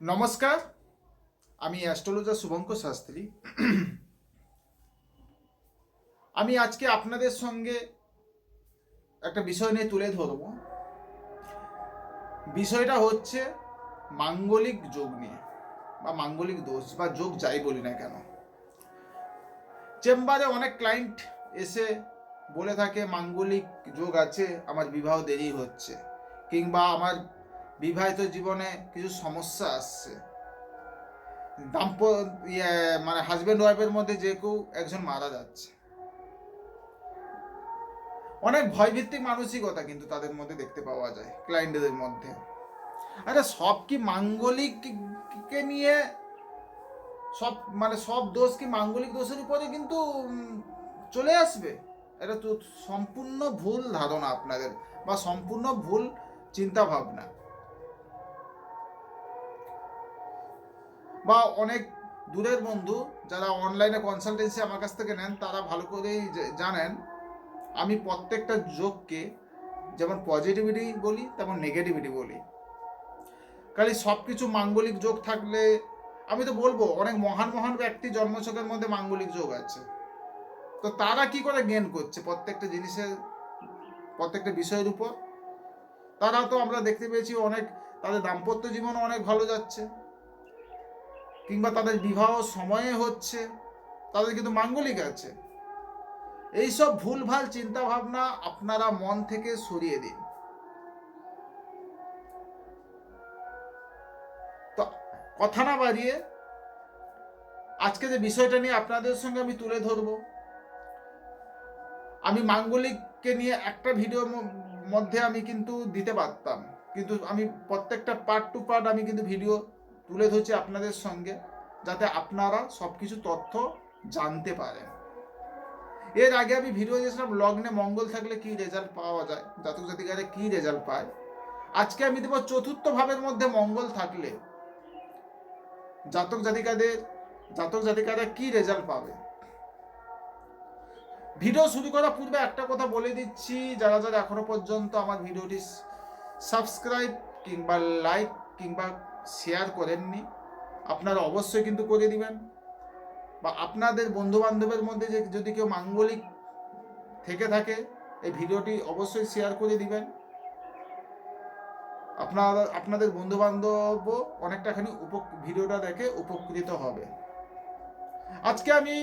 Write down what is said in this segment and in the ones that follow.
নমস্কার, আমি অ্যাস্ট্রোলজার শুভঙ্কর শাস্ত্রী। আমি আজকে আপনাদের সঙ্গে একটা বিষয় নিয়ে তুলে ধরব। বিষয়টা হচ্ছে মাঙ্গলিক যোগ নিয়ে, বা মাঙ্গলিক দোষ, বা যোগ যাই বলি না কেন। চেম্বারে অনেক ক্লায়েন্ট এসে বলে থাকে, মাঙ্গলিক যোগ আছে, আমার বিবাহ দেরি হচ্ছে। কিংবা, আমার বিবাহিত জীবনে কিছু সমস্যা আসছে। দাম্প ইয়ে মানে হাজব্যান্ড ওয়াইফের মধ্যে যে কেউ একজন মারা যাচ্ছে। অনেক ভয়ভিত্তিক মানসিকতা কিন্তু তাদের মধ্যে দেখতে পাওয়া যায় ক্লায়েন্টদের মধ্যে। আরে সব কি মাঙ্গলিককে নিয়ে সব মানে সব দোষ কি মাঙ্গলিক দোষের উপরে কিন্তু চলে আসবে? এটা তো সম্পূর্ণ ভুল ধারণা আপনাদের, বা সম্পূর্ণ ভুল চিন্তা ভাবনা বা অনেক দূরের বন্ধু যারা অনলাইনে কনসালটেন্সি আমার কাছ থেকে নেন, তারা ভালো করেই জানেন। আমি প্রত্যেকটা যোগকে যেমন পজিটিভিটি বলি, তেমন নেগেটিভিটি বলি। খালি সব কিছু মাঙ্গলিক যোগ থাকলে, আমি তো বলব, অনেক মহান মহান ব্যক্তি জন্মছকের মধ্যে মাঙ্গলিক যোগ আছে। তো তারা কি করে গেন করছে প্রত্যেকটা জিনিসের, প্রত্যেকটা বিষয়ের উপর? তারা তো আমরা দেখতে পেয়েছি অনেক, তাদের দাম্পত্য জীবন অনেক ভালো যাচ্ছে। কিংবা তাদের বিবাহ সময়ে হচ্ছে, তাদের কিন্তু মাঙ্গলিক আছে। এইসব ভুলভাল চিন্তা ভাবনা আপনারা মন থেকে সরিয়ে দিন। তো কথা না বাড়িয়ে আজকে যে বিষয়টা নিয়ে আপনাদের সঙ্গে আমি তুলে ধরবো, আমি মাঙ্গলিককে নিয়ে একটা ভিডিও মধ্যে আমি কিন্তু দিতে পারতাম। কিন্তু আমি প্রত্যেকটা পার্ট টু পার্ট আমি কিন্তু ভিডিও তুলে ধরছি আপনাদের সঙ্গে যাতে আপনারা সব কিছু তথ্য জানতে পারেন। এর আগে আমি ভিডিও দিয়েছিলাম লগ্নে মঙ্গল থাকলে কি রেজাল্ট পাওয়া যায়, জাতক জাতিকারে কি রেজাল্ট পায়। আজকে আমি দেবো চতুর্থ ভাবের মধ্যে মঙ্গল থাকলে জাতক জাতিকাদের, জাতক জাতিকারা কি রেজাল্ট পাবে। ভিডিও শুরু করার পূর্বে একটা কথা বলে দিচ্ছি, যারা যারা এখনও পর্যন্ত আমার ভিডিওটি সাবস্ক্রাইব কিংবা লাইক কিংবা শেয়ার করেননি, আপনারা অবশ্যই কিন্তু করে দিবেন। বা আপনাদের বন্ধু বান্ধবের মধ্যে যে যদি কেউ মাঙ্গলিক থেকে থাকে, এই ভিডিওটি অবশ্যই শেয়ার করে দিবেন। আপনারা, আপনাদের বন্ধু বান্ধবও অনেকটাখানি উপ ভিডিওটা দেখে উপকৃত হবে। আজকে আমি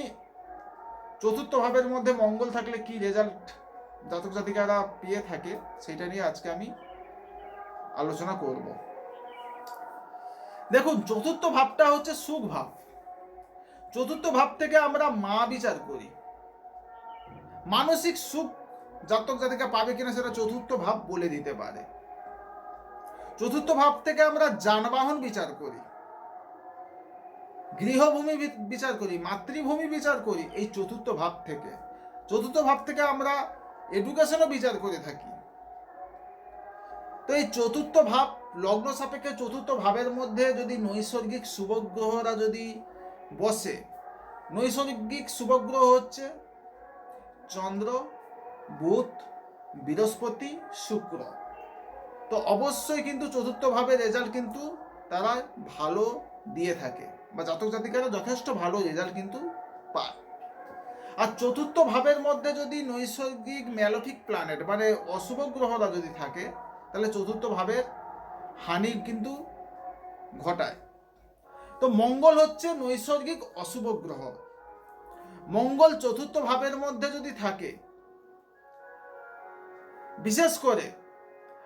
চতুর্থ ভাবের মধ্যে মঙ্গল থাকলে কি রেজাল্ট জাতক জাতিকারা পেয়ে থাকে, সেটা নিয়ে আজকে আমি আলোচনা করব। দেখুন, চতুর্থ ভাবটা হচ্ছে সুখ ভাব। চতুর্থ ভাব থেকে আমরা মা বিচার করি। মানসিক সুখ জাতক জাতিকা পাবে কিনা সেটা চতুর্থ ভাব বলে দিতে পারে। চতুর্থ ভাব থেকে আমরা যানবাহন বিচার করি। গৃহভূমি বিচার করি, মাতৃভূমি বিচার করি, এই চতুর্থ ভাব থেকে। চতুর্থ ভাব থেকে আমরা এডুকেশনও বিচার করে থাকি। তো এই চতুর্থ ভাব লগ্ন সাপেক্ষে চতুর্থ ভাবের মধ্যে যদি নৈসর্গিক শুভগ্রহরা যদি বসে, নৈসর্গিক শুভগ্রহ হচ্ছে চন্দ্র, বুধ, বৃহস্পতি, শুক্র। তো অবশ্যই কিন্তু চতুর্থ ভাবের রেজাল্ট কিন্তু তারা ভালো দিয়ে থাকে বা জাতক জাতিকারা যথেষ্ট ভালো রেজাল্ট কিন্তু পায়। আর চতুর্থ ভাবের মধ্যে যদি নৈসর্গিক ম্যালোফিক প্ল্যানেট মানে অশুভ গ্রহরা যদি থাকে, তাহলে চতুর্থ ভাবের হানি কিন্তু ঘটায়। তো মঙ্গল হচ্ছে নৈসর্গিক অশুভ গ্রহ। মঙ্গল চতুর্থ ভাবের মধ্যে যদি থাকে, বিশেষ করে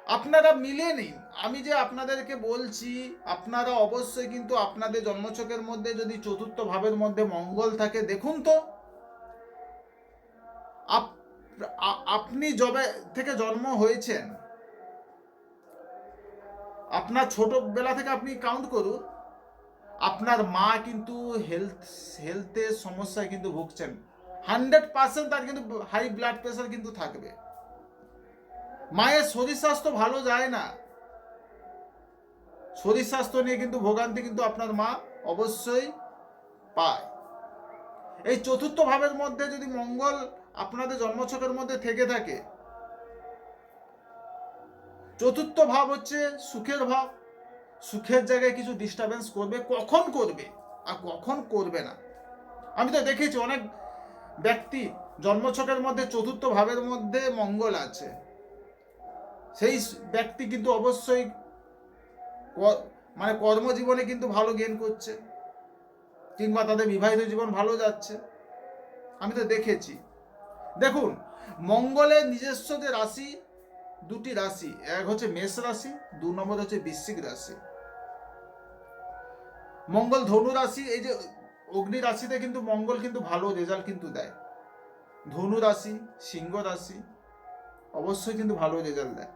আপনারা মিলে নিন। আমি যে আপনাদেরকে বলছি, আপনারা অবশ্যই কিন্তু আপনাদের জন্মছকের মধ্যে যদি চতুর্থ ভাবের মধ্যে মঙ্গল থাকে, দেখুন তো, আপ- আপনি যবে থেকে জন্ম হয়েছেন আপনার ছোটবেলা থেকে আপনি কাউন্ট করুন, আপনার মা কিন্তু হেলথ হেলথের সমস্যায় কিন্তু ভুগছেন। হান্ড্রেড পার্সেন্ট তার কিন্তু হাই ব্লাড প্রেশার কিন্তু থাকবে। মায়ের শরীর স্বাস্থ্য ভালো যায় না। শরীর স্বাস্থ্য নিয়ে কিন্তু ভোগান্তি কিন্তু আপনার মা অবশ্যই পায়। এই চতুর্থ ভাবের মধ্যে যদি মঙ্গল আপনাদের জন্মছকের মধ্যে থেকে থাকে চতুর্থ ভাব হচ্ছে সুখের ভাব। সুখের জায়গায় কিছু ডিস্টারবেন্স করবে, কখন করবে আর কখন করবে না। আমি তো দেখেছি অনেক ব্যক্তি জন্মছকের মধ্যে, চতুর্থ ভাবের মধ্যে মঙ্গল আছে। সেই ব্যক্তি কিন্তু অবশ্যই মানে কর্মজীবনে কিন্তু ভালো গেন করছে কিংবা তাদের বিবাহিত জীবন ভালো যাচ্ছে। আমি তো দেখেছি। দেখুন, মঙ্গলের নিজস্ব যে রাশি দুটি রাশি, এক হচ্ছে মেষ রাশি, দু নম্বর হচ্ছে বৃশ্চিক রাশি। মঙ্গল ধনু রাশি, এই যে অগ্নি রাশিতে কিন্তু মঙ্গল কিন্তু ভালো, রেজাল্ট কিন্তু দেয়। ধনু রাশি, সিংহ রাশি, অবশ্যই কিন্তু ভালো রেজাল্ট দেয়।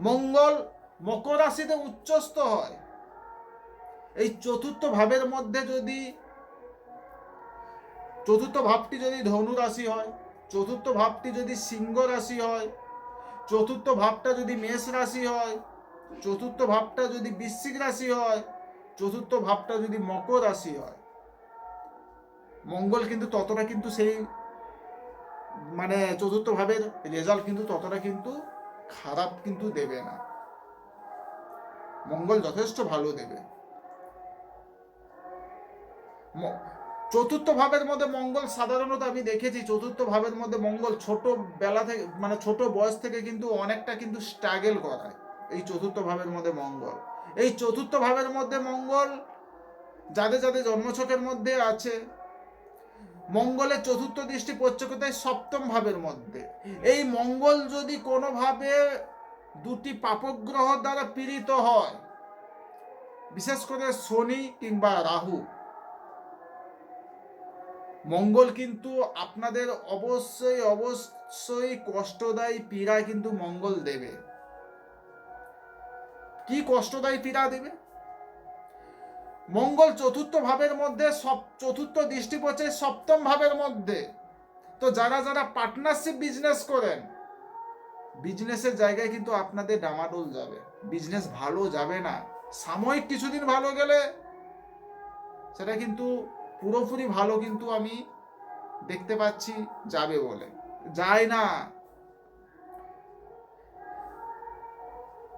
মঙ্গল মকর রাশিতে উচ্চস্থ হয়। এই চতুর্থ ভাবের মধ্যে যদি, চতুর্থ ভাবটি যদি ধনু রাশি হয়, চতুর্থ ভাবটি যদি সিংহ রাশি হয় চতুর্থ ভাবটা যদি মেষ রাশি হয়, চতুর্থ ভাবটা যদি বৃশ্চিক রাশি হয়, চতুর্থ ভাবটা যদি মকর রাশি হয়, মঙ্গল কিন্তু ততটা কিন্তু সেই মানে চতুর্থ ভাবের রেজাল্ট কিন্তু ততটা কিন্তু খারাপ কিন্তু দেবে না। মঙ্গল যথেষ্ট ভালো দেবে। চতুর্থ ভাবের মধ্যে মঙ্গল সাধারণত আমি দেখেছি চতুর্থ ভাবের মধ্যে মঙ্গল ছোট বেলা থেকে মানে ছোট বয়স থেকে কিন্তু অনেকটা কিন্তু স্ট্রাগল করায় এই চতুর্থ ভাবের মধ্যে মঙ্গল। এই চতুর্থ ভাবের মধ্যে মঙ্গল যাদের যাদের জন্মছকের মধ্যে আছে, মঙ্গলের চতুর্থ দৃষ্টি পড়ছে সপ্তম ভাবের মধ্যে। এই মঙ্গল যদি কোনোভাবে দুটি পাপগ্রহ দ্বারা পীড়িত হয়, বিশেষ করে শনি কিংবা রাহু মঙ্গল কিন্তু আপনাদের অবশ্যই অবশ্যই কষ্টদায়ী পীড়া কিন্তু মঙ্গল দেবে। কি কষ্টদায়ী পীড়া দেবে? মঙ্গল চতুর্থ ভাবের মধ্যে, সব, চতুর্থ দৃষ্টি পড়ছে সপ্তম ভাবের মধ্যে। তো যারা যারা পার্টনারশিপ বিজনেস করেন বিজনেসের জায়গায় কিন্তু আপনাদের ডামাডোল যাবে। বিজনেস ভালো যাবে না। সাময়িক কিছুদিন ভালো গেলে, সেটা কিন্তু পুরোপুরি ভালো কিন্তু আমি দেখতে পাচ্ছি যাবে বলে। যায় না।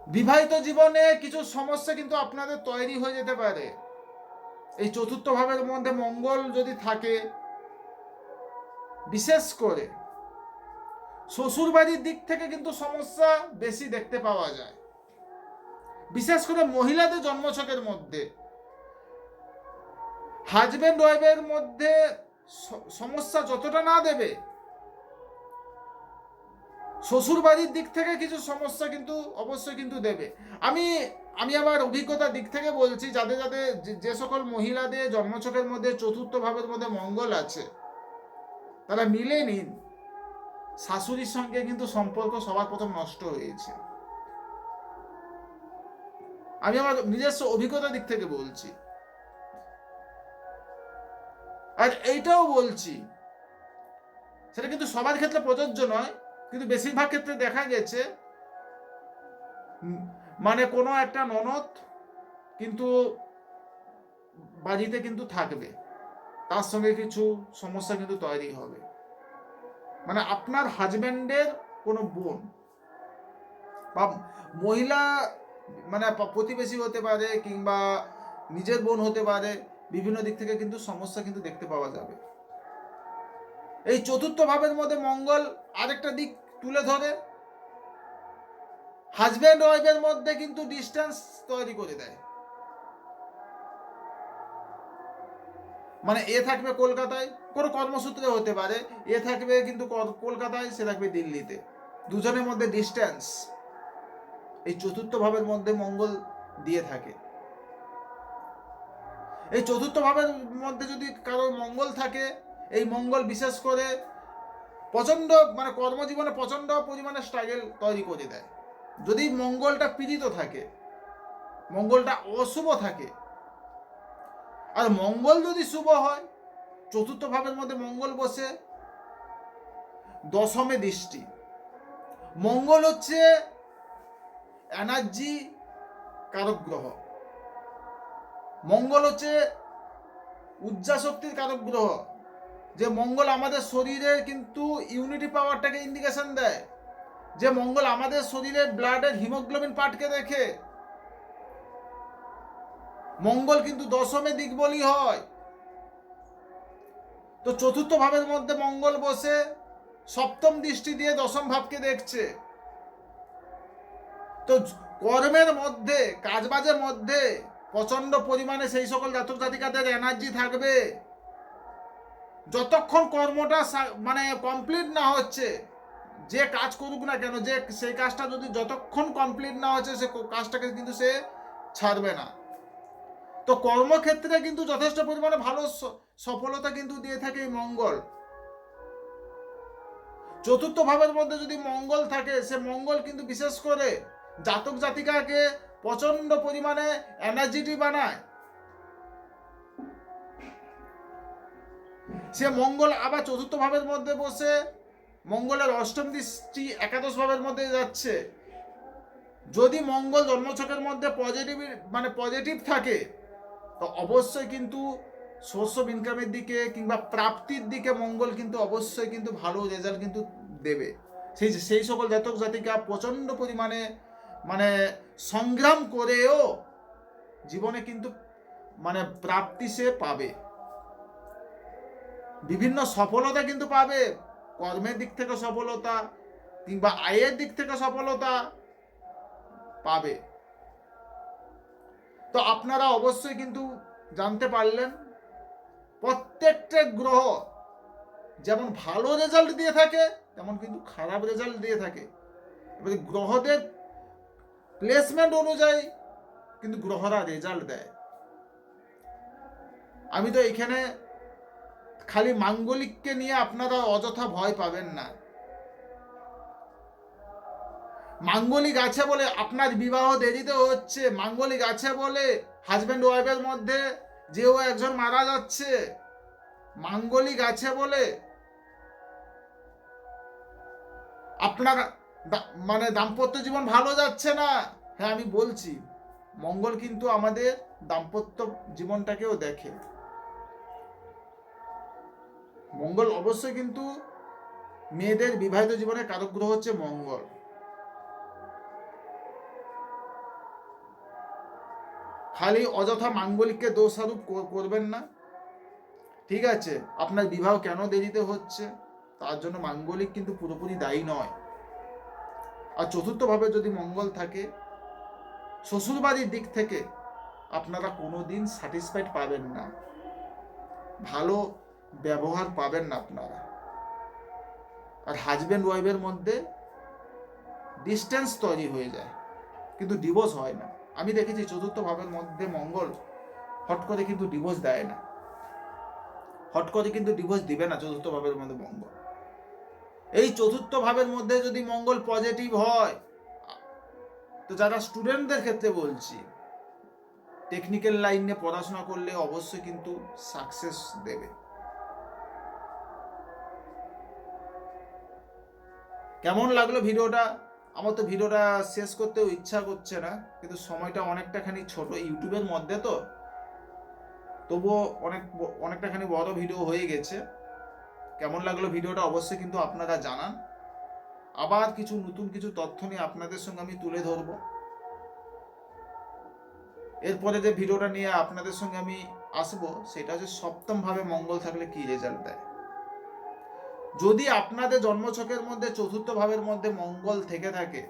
বিবাহিত জীবনে কিছু সমস্যা কিন্তু আপনাদের তৈরি হয়ে যেতে পারে। এই চতুর্থ ভাবের মধ্যে মঙ্গল যদি থাকে, বিশেষ করে শ্বশুর বাড়ির দিক থেকে কিন্তু সমস্যা বেশি দেখতে পাওয়া যায়। বিশেষ করে মহিলাদের জন্মছকের মধ্যে হাজবেন্ড ওয়াইফের মধ্যে সমস্যা যতটা না দেবে শ্বশুর বাড়ির দিক থেকে কিছু সমস্যা কিন্তু অবশ্যই কিন্তু দেবে। আমি আমি আমার অভিজ্ঞতার দিক থেকে বলছি, যাদের যাদের যে সকল মহিলাদের জন্মছকের মধ্যে চতুর্থ ভাবের মধ্যে মঙ্গল আছে, তারা মিলে নিন। শাশুড়ির সঙ্গে কিন্তু সম্পর্ক সবার প্রথম নষ্ট হয়েছে। আমি আমার নিজস্ব অভিজ্ঞতার দিক থেকে বলছি। আর এইটাও বলছি, সেটা কিন্তু সবার ক্ষেত্রে প্রযোজ্য নয়, কিন্তু বেশিরভাগ ক্ষেত্রে দেখা গেছে মানে কোনো একটা ননদ কিন্তু বাড়িতে কিন্তু থাকবে, তার সঙ্গে কিছু সমস্যা কিন্তু তৈরি হবে। মানে আপনার হাজব্যান্ডের কোনো বোন বা মহিলা মানে প্রতিবেশী হতে পারে কিংবা নিজের বোন হতে পারে বিভিন্ন দিক থেকে কিন্তু সমস্যা কিন্তু দেখতে পাওয়া যাবে। এই চতুর্থ ভাবের মধ্যে মঙ্গল আরেকটা দিক তুলে ধরে। হাজব্যান্ড ওয়াইফের মধ্যে কিন্তু ডিস্টেন্স তৈরি করে দেয়। মানে এ থাকবে কলকাতায়, কোনো কর্মসূত্রে হতে পারে, এ থাকবে কিন্তু কলকাতায়, সে থাকবে দিল্লিতে। দুজনের মধ্যে ডিস্টেন্স এই চতুর্থ ভাবের মধ্যে মঙ্গল দিয়ে থাকে। এই চতুর্থ ভাবের মধ্যে যদি কারোর মঙ্গল থাকে, এই মঙ্গল বিশেষ করে প্রচণ্ড মানে কর্মজীবনে প্রচণ্ড পরিমাণে স্ট্রাগল তৈরি করে দেয়। যদি মঙ্গলটা পীড়িত থাকে, মঙ্গলটা অশুভ থাকে, আর মঙ্গল যদি শুভ হয় চতুর্থ ভাবের মধ্যে মঙ্গল বসে দশমে দৃষ্টি। মঙ্গল হচ্ছে এনার্জি কারক গ্রহ। মঙ্গল হচ্ছে উর্জা শক্তির কারক গ্রহ, যে মঙ্গল আমাদের শরীরে কিন্তু ইউনিটি পাওয়ারটাকে ইন্ডিকেশন দেয়। যে মঙ্গল আমাদের শরীরে ব্লাডের হিমোগ্লোবিন পার্টকে দেখে। মঙ্গল কিন্তু দশমে দিক বলি হয়। তো চতুর্থ ভাবের মধ্যে মঙ্গল বসে সপ্তম দৃষ্টি দিয়ে দশম ভাবকে দেখছে। তো কর্মের মধ্যে, কাজবাজের মধ্যে প্রচণ্ড পরিমাণে সেই সকল জাতক জাতিকাদের এনার্জি থাকবে। যতক্ষণ কর্মটা মানে কমপ্লিট না হচ্ছে, যে কাজ করুক না কেন, যে সেই কাজটা যদি যতক্ষণ কমপ্লিট না হচ্ছে, সে কাজটাকে কিন্তু সে ছাড়বে না। তো কর্মক্ষেত্রে কিন্তু যথেষ্ট পরিমাণে ভালো সফলতা কিন্তু দিয়ে থাকে এই মঙ্গল। চতুর্থ ভাবের মধ্যে যদি মঙ্গল থাকে, সে মঙ্গল কিন্তু বিশেষ করে জাতক জাতিকাকে প্রচণ্ড পরিমাণে এনার্জিটি বানায়। সে মঙ্গল আবার চতুর্থ ভাবের মধ্যে বসে, মঙ্গলের অষ্টম দৃষ্টি একাদশ ভাবের মধ্যে যাচ্ছে। যদি মঙ্গল জন্মছকের মধ্যে পজিটিভ মানে পজিটিভ থাকে, তো অবশ্যই কিন্তু সোর্স ইনকামের দিকে কিংবা প্রাপ্তির দিকে মঙ্গল কিন্তু অবশ্যই কিন্তু ভালো রেজাল্ট কিন্তু দেবে। সেই সেই সকল জাতক জাতিকা প্রচণ্ড পরিমাণে মানে সংগ্রাম করেও জীবনে কিন্তু মানে প্রাপ্তি সে পাবে। বিভিন্ন সফলতা কিন্তু পাবে। কর্মের দিক থেকে সফলতা কিংবা আয়ের দিক থেকে সফলতা পাবে। তো আপনারা অবশ্যই কিন্তু জানতে পারলেন, প্রত্যেকটা গ্রহ যেমন ভালো রেজাল্ট দিয়ে থাকে, তেমন কিন্তু খারাপ রেজাল্ট দিয়ে থাকে। এবারে গ্রহদের প্লেসমেন্ট অনুযায়ী কিন্তু গ্রহরা রেজাল্ট দেয়। আমি তো এখানে খালি মাঙ্গলিককে নিয়ে আপনারা অযথা ভয় পাবেন না। মাঙ্গলিক আছে বলে আপনার বিবাহ দেরিতে হচ্ছে, মাঙ্গলিক আছে বলে হাজব্যান্ড ওয়াইফের মধ্যে যেও একজন মারা যাচ্ছে, মাঙ্গলিক আছে বলে আপনার মানে দাম্পত্য জীবন ভালো যাচ্ছে না। হ্যাঁ আমি বলছি, মঙ্গল কিন্তু আমাদের দাম্পত্য জীবনটাকেও দেখে। মঙ্গল অবশ্যই কিন্তু মেয়েদের বিবাহিত জীবনে কারক গ্রহ হচ্ছে মঙ্গল। খালি অযথা মাঙ্গলিককে দোষারোপ কর- করবেন না। ঠিক আছে, আপনার বিবাহ কেন দেরিতে হচ্ছে? তার জন্য মাঙ্গলিক কিন্তু পুরোপুরি দায়ী নয়। আর চতুর্থভাবে যদি মঙ্গল থাকে, শ্বশুরবাড়ির দিক থেকে আপনারা কোনো দিন স্যাটিসফাইড পাবেন না। ভালো ব্যবহার পাবেন না আপনারা। আর হাজব্যান্ড ওয়াইফের মধ্যে ডিস্টেন্স তৈরি হয়ে যায়। কিন্তু ডিভোর্স হয় না। আমি দেখেছি চতুর্থ ভাবের মধ্যে মঙ্গল হট করে কিন্তু ডিভোর্স দেয় না। হট করে কিন্তু ডিভোর্স দিবে না চতুর্থ ভাবের মধ্যে মঙ্গল। এই চতুর্থ ভাবের মধ্যে যদি মঙ্গল পজিটিভ হয়, তো যারা স্টুডেন্টদের ক্ষেত্রে বলছি টেকনিক্যাল লাইনে পড়াশোনা করলে অবশ্যই কিন্তু সাকসেস দেবে। কেমন লাগল ভিডিওটা? আমার তো ভিডিওটা শেষ করতেও ইচ্ছা করছে না, কিন্তু সময়টা অনেকটা খানি ছোট, ইউটিউবের মধ্যে তো। তবুও অনেক অনেকটা খানি বড় ভিডিও হয়ে গেছে। কেমন লাগল ভিডিওটা অবশ্যই কিন্তু আপনারা জানান। আবার কিছু নতুন কিছু তথ্য নিয়ে আপনাদের সঙ্গে আমি তুলে ধরবো। এরপরে যে ভিডিওটা নিয়ে আপনাদের সঙ্গে আমি আসব, সেটা হচ্ছে সপ্তম ভাবে মঙ্গল থাকলে কি রেজাল্ট দেয়? যদি আপনাদের জন্মছকের মধ্যে চতুর্থ ভাবের মধ্যে মঙ্গল থেকে থাকে,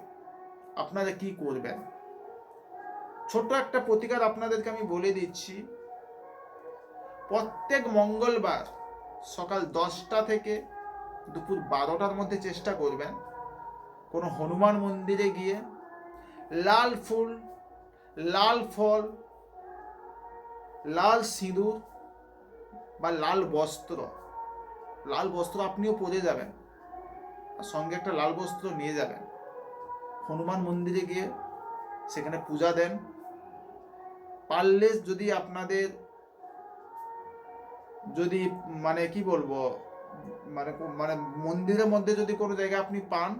আপনারা কি করবেন? ছোট্ট একটা প্রতিকার আপনাদেরকে আমি বলে দিচ্ছি। প্রত্যেক মঙ্গলবার সকাল দশটা থেকে দুপুর বারোটার মধ্যে চেষ্টা করবেন কোনো হনুমান মন্দিরে গিয়ে লাল ফুল, লাল ফল, লাল সিঁদুর বা লাল বস্ত্র। লাল বস্ত্র আপনিও পরে যাবেন আর সঙ্গে একটা লাল বস্ত্র নিয়ে যাবেন। হনুমান মন্দিরে গিয়ে সেখানে পূজা দেন। পারলে যদি আপনাদের যদি মানে কি বলব মানে মানে মন্দিরের মধ্যে যদি কোনো জায়গায় আপনি পান,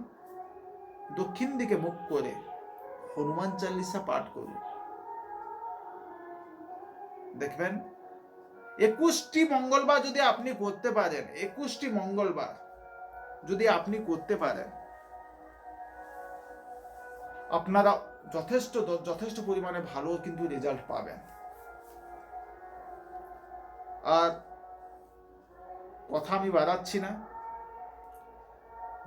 দক্ষিণ দিকে মুখ করে হনুমান চালিসা পাঠ করুন। দেখবেন? একুশটি মঙ্গলবার যদি আপনি করতে পারেন, একুশটি মঙ্গলবার যদি আপনি করতে পারেন, আপনারা যথেষ্ট যথেষ্ট পরিমাণে ভালো কিন্তু রেজাল্ট পাবেন। আর কথা আমি বাড়াচ্ছি না।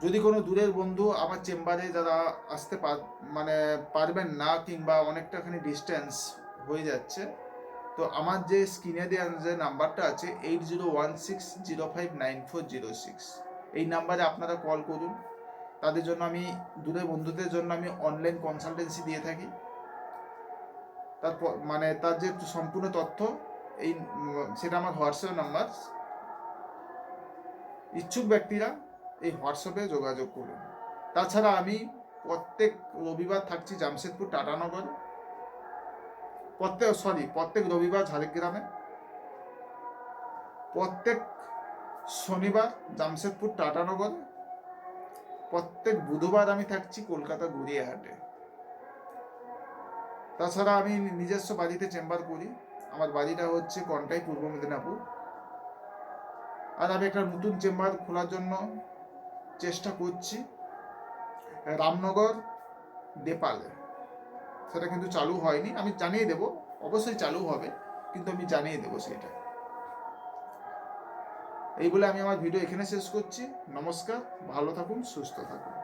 যদি কোনো দূরের বন্ধু আমার চেম্বারে যারা আসতে পার মানে পারবেন না কিংবা অনেকটাখানি ডিস্টেন্স হয়ে যাচ্ছে, তো আমার যে স্ক্রিনে দেওয়া যে নাম্বারটা আছে eight zero one six zero five nine four zero six এই নাম্বারে আপনারা কল করুন। তাদের জন্য আমি দূরের বন্ধুদের জন্য আমি অনলাইন কনসালটেন্সি দিয়ে থাকি। তারপর মানে তার যে সম্পূর্ণ তথ্য, এই সেটা আমার হোয়াটসঅ্যাপ নাম্বার ইচ্ছুক ব্যক্তিরা এই হোয়াটসঅ্যাপে যোগাযোগ করুন। তাছাড়া আমি প্রত্যেক রবিবার থাকছি জামশেদপুর টাটানগর প্রত্যেক সরি প্রত্যেক রবিবার ঝাড়গ্রামে। প্রত্যেক শনিবার জামশেদপুর টাটানগর প্রত্যেক বুধবার আমি থাকছি কলকাতা গড়িয়াহাটে। তাছাড়া আমি নিজস্ব বাড়িতে চেম্বার করি। আমার বাড়িটা হচ্ছে কন্টাই পূর্ব মেদিনীপুর। আর আমি একটা নতুন চেম্বার খোলার জন্য চেষ্টা করছি। রামনগর, নেপালে। সেটা কিন্তু চালু হয়নি। আমি জানিয়ে দেব। অবশ্যই চালু হবে, কিন্তু আমি জানিয়ে দেবো সেটা। এই বলে আমি আমার ভিডিও এখানে শেষ করছি। নমস্কার, ভালো থাকুন, সুস্থ থাকুন।